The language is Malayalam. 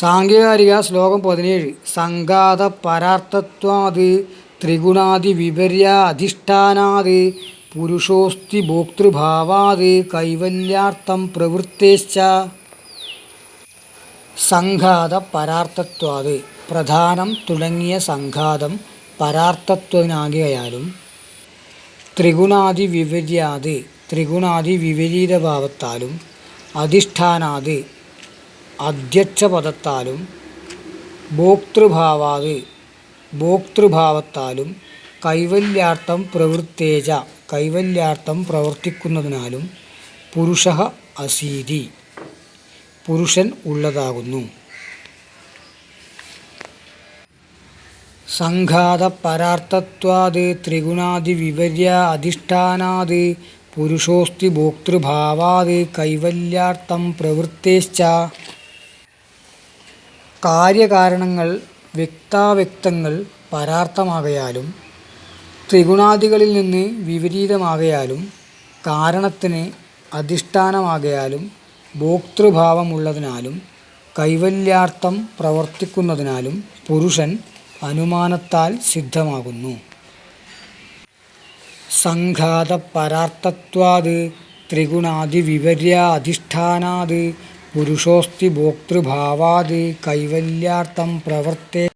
സാങ്കേകാരിക ശ്ലോകം പതിനേഴ്. സംഘാത പരാർത്ഥത്വാത് ത്രിഗുണാതി വിപര്യ അധിഷ്ഠാനാത് പുരുഷോസ്തി ഭോക്തൃഭാവാത് കൈവല്യാർത്ഥം പ്രവൃത്തേശ്ച. സംഘാത പരാർത്ഥത്വാത് പ്രധാനം തുടങ്ങിയ സംഘാതം പരാർത്ഥത്വനാകിയാലും ത്രിഗുണാതി വിപര്യാത് ത്രിഗുണാതി വിപരീതഭാവത്താലും അധിഷ്ഠാനാത് അധ്യക്ഷപദത്താലും ഭോക്തൃഭാവാത് ഭോക്തൃഭാവത്താലും കൈവല്യാർത്ഥം പ്രവൃത്തേജ കൈവല്യാർത്ഥം പ്രവർത്തിക്കുന്നതിനാലും പുരുഷ അസീതി പുരുഷൻ ഉള്ളതാകുന്നു. സംഘാത പരാർത്ഥത്വാത് ത്രിഗുണാദി വിവര്യ അധിഷ്ഠാനാത് പുരുഷോസ്തി ഭോക്തൃഭാവാത് കൈവല്യാർത്ഥം പ്രവൃത്തേശ്ച കാര്യകാരണങ്ങൾ വ്യക്താവ്യക്തങ്ങൾ പരാർത്ഥമാകയാലും ത്രിഗുണാദികളിൽ നിന്ന് വിപരീതമാകയാലും കാരണത്തിന് അധിഷ്ഠാനമാകയാലും ഭോക്തൃഭാവമുള്ളതിനാലും കൈവല്യാർത്ഥം പ്രവർത്തിക്കുന്നതിനാലും പുരുഷൻ അനുമാനത്താൽ സിദ്ധമാകുന്നു. സംഘാത പരാർത്ഥത്വാത് ത്രിഗുണാദി പുരുഷോസ്തി ഭോക്തൃഭാവാത് കൈവല്യാർത്ഥം പ്രവർത്തേ